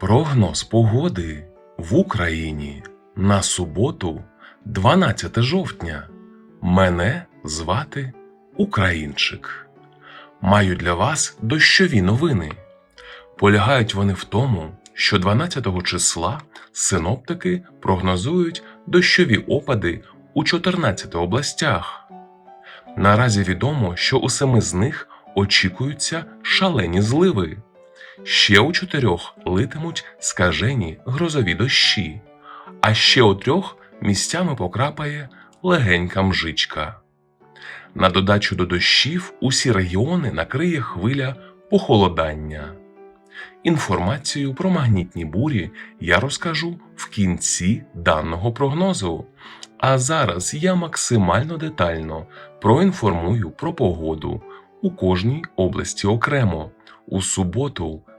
Прогноз погоди в Україні на суботу, 12 жовтня. Мене звати Українчик. Маю для вас дощові новини. Полягають вони в тому, що 12 числа синоптики прогнозують дощові опади у 14 областях. Наразі відомо, що у семи з них очікуються шалені зливи. Ще у чотирьох литимуть скажені грозові дощі, а ще у трьох місцями покрапає легенька мжичка. На додачу до дощів усі регіони накриє хвиля похолодання. Інформацію про магнітні бурі я розкажу в кінці даного прогнозу. А зараз я максимально детально проінформую про погоду у кожній області окремо у суботу,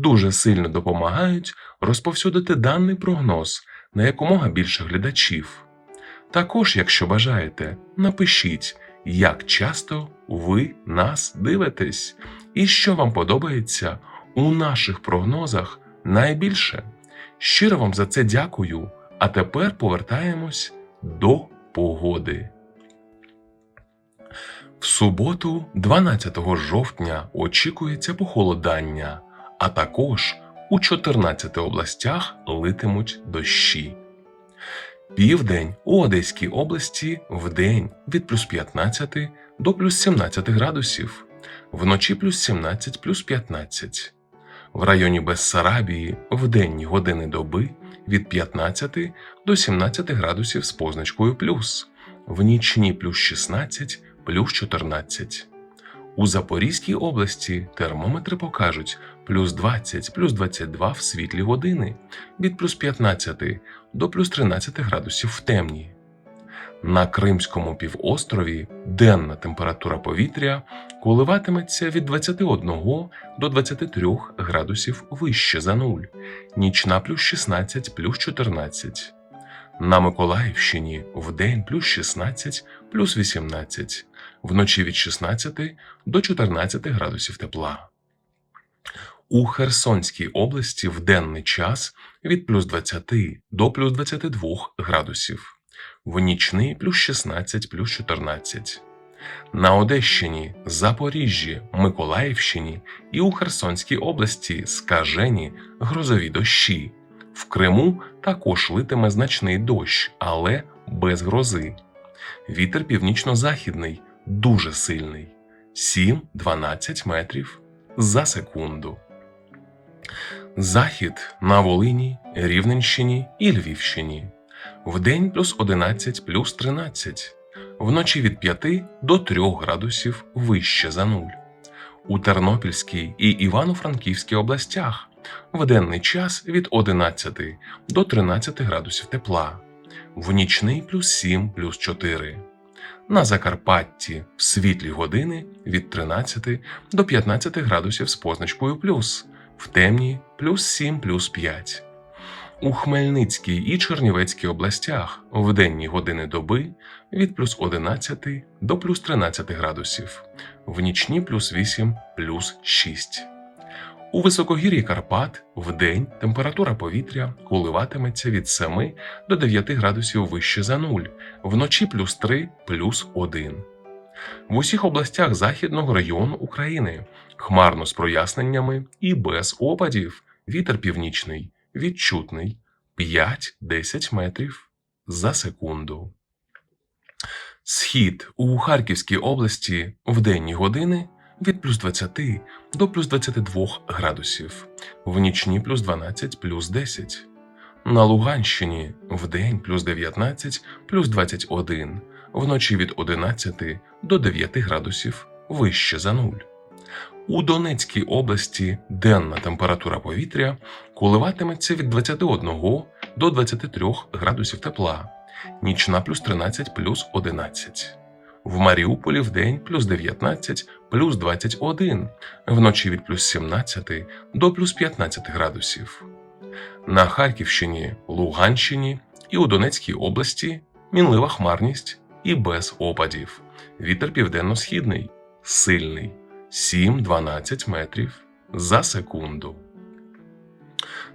дуже сильно допомагають розповсюдити даний прогноз на якомога більше глядачів. Також, якщо бажаєте, напишіть, як часто ви нас дивитесь і що вам подобається у наших прогнозах найбільше. Щиро вам за це дякую. А тепер повертаємось до погоди. В суботу, 12 жовтня, очікується похолодання, а також у 14 областях литимуть дощі. Південь у Одеській області вдень від плюс 15 до плюс 17 градусів, вночі плюс 17 плюс 15. В районі Бессарабії в денні години доби від 15 до 17 градусів з позначкою плюс, в нічні плюс 16 плюс 14. У Запорізькій області термометри покажуть плюс 20 плюс 22 в світлі години від плюс 15 до плюс 13 градусів в темні. На Кримському півострові денна температура повітря коливатиметься від 21 до 23 градусів вище за нуль, нічна плюс 16 плюс 14. На Миколаївщині вдень плюс 16 плюс 18, вночі від 16 до 14 градусів тепла. У Херсонській області в денний час від плюс 20 до плюс 22 градусів, в нічний плюс 16 плюс 14. На Одещині, Запоріжжі, Миколаївщині і у Херсонській області скажені грозові дощі. В Криму також литиме значний дощ, але без грози. Вітер північно-західний дуже сильний 7-12 метрів за секунду. Захід на Волині, Рівненщині і Львівщині. Вдень плюс 11 плюс 13, вночі від 5 до 3 градусів вище за нуль. У Тернопільській і Івано-Франківській областях в денний час від 11 до 13 градусів тепла, в нічний плюс 7 плюс 4. На Закарпатті в світлі години від 13 до 15 градусів з позначкою плюс, в темні плюс 7 плюс 5. У Хмельницькій і Чернівецькій областях в денні години доби від плюс 11 до плюс 13 градусів, в нічні плюс 8 плюс 6. У високогір'ї Карпат в день температура повітря коливатиметься від 7 до 9 градусів вище за нуль, вночі плюс 3 плюс 1. В усіх областях західного району України хмарно з проясненнями і без опадів. Вітер північний відчутний 5-10 метрів за секунду. Схід у Харківській області в денні години від плюс 20 до плюс 22 градусів, в нічні плюс 12 плюс 10. На Луганщині в день плюс 19 плюс 21, вночі від 11 до 9 градусів вище за нуль. У Донецькій області денна температура повітря коливатиметься від 21 до 23 градусів тепла, нічна плюс 13 плюс 11. В Маріуполі вдень плюс 19 плюс 21, вночі від плюс 17 до плюс 15 градусів. На Харківщині, Луганщині і у Донецькій області мінлива хмарність і без опадів. Вітер південно-східний, сильний 7-12 метрів за секунду.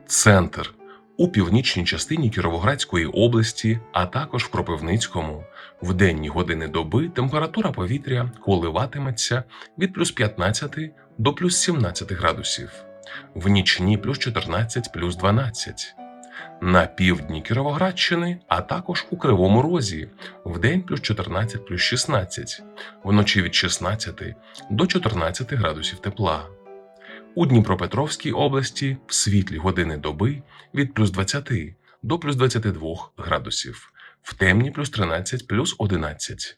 Центр у північній частині Кіровоградської області, а також в Кропивницькому. В денні години доби температура повітря коливатиметься від плюс 15 до плюс 17 градусів, в нічні плюс 14 плюс 12. На півдні Кіровоградщини, а також у Кривому Розі, в день плюс 14 плюс 16, вночі від 16 до 14 градусів тепла. У Дніпропетровській області в світлі години доби від плюс 20 до плюс 22 градусів, в темні плюс 13 плюс 11.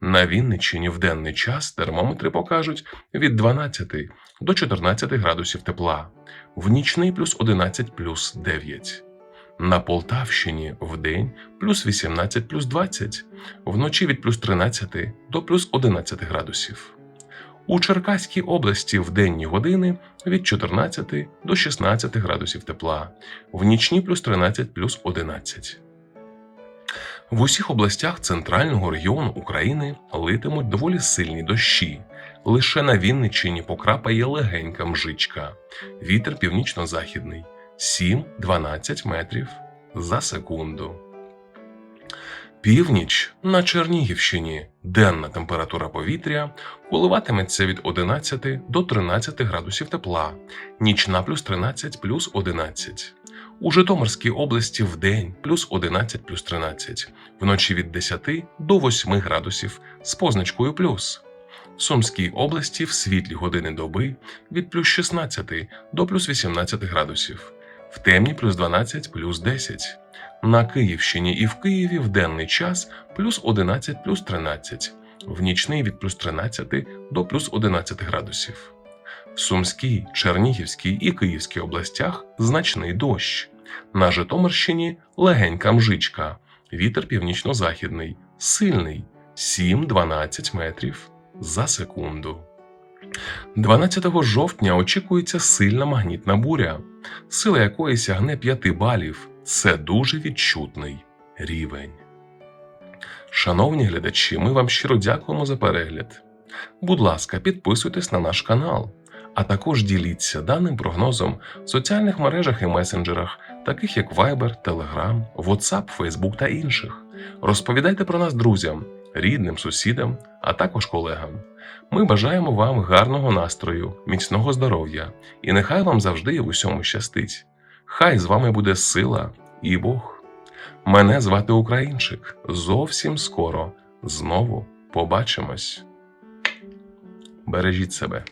На Вінниччині в денний час термометри покажуть від 12 до 14 градусів тепла, в нічний плюс 11 плюс 9. На Полтавщині в день плюс 18 плюс 20, вночі від плюс 13 до плюс 11 градусів. У Черкаській області в денні години від 14 до 16 градусів тепла, в нічні плюс 13 плюс 11. В усіх областях центрального регіону України литимуть доволі сильні дощі. Лише на Вінниччині покрапає легенька мжичка. Вітер північно-західний 7-12 метрів за секунду. Північ на Чернігівщині денна температура повітря коливатиметься від 11 до 13 градусів тепла, нічна плюс 13 плюс 11. У Житомирській області в день плюс 11 плюс 13, вночі від 10 до 8 градусів з позначкою плюс. В Сумській області в світлі години доби від плюс 16 до плюс 18 градусів, в темні плюс 12 плюс 10. На Київщині і в Києві в денний час плюс 11 плюс 13, в нічний від плюс 13 до плюс 11 градусів. В Сумській, Чернігівській і Київській областях значний дощ. На Житомирщині легенька мжичка, вітер північно-західний, сильний 7-12 метрів за секунду. 12 жовтня очікується сильна магнітна буря, сила якої сягне 5 балів. Це дуже відчутний рівень. Шановні глядачі, ми вам щиро дякуємо за перегляд. Будь ласка, підписуйтесь на наш канал, а також діліться даним прогнозом в соціальних мережах і месенджерах, таких як Viber, Telegram, WhatsApp, Facebook та інших. Розповідайте про нас друзям, рідним, сусідам, а також колегам. Ми бажаємо вам гарного настрою, міцного здоров'я і нехай вам завжди в усьому щастить. Хай з вами буде сила і Бог. Мене звати Українчик. Зовсім скоро знову побачимось. Бережіть себе.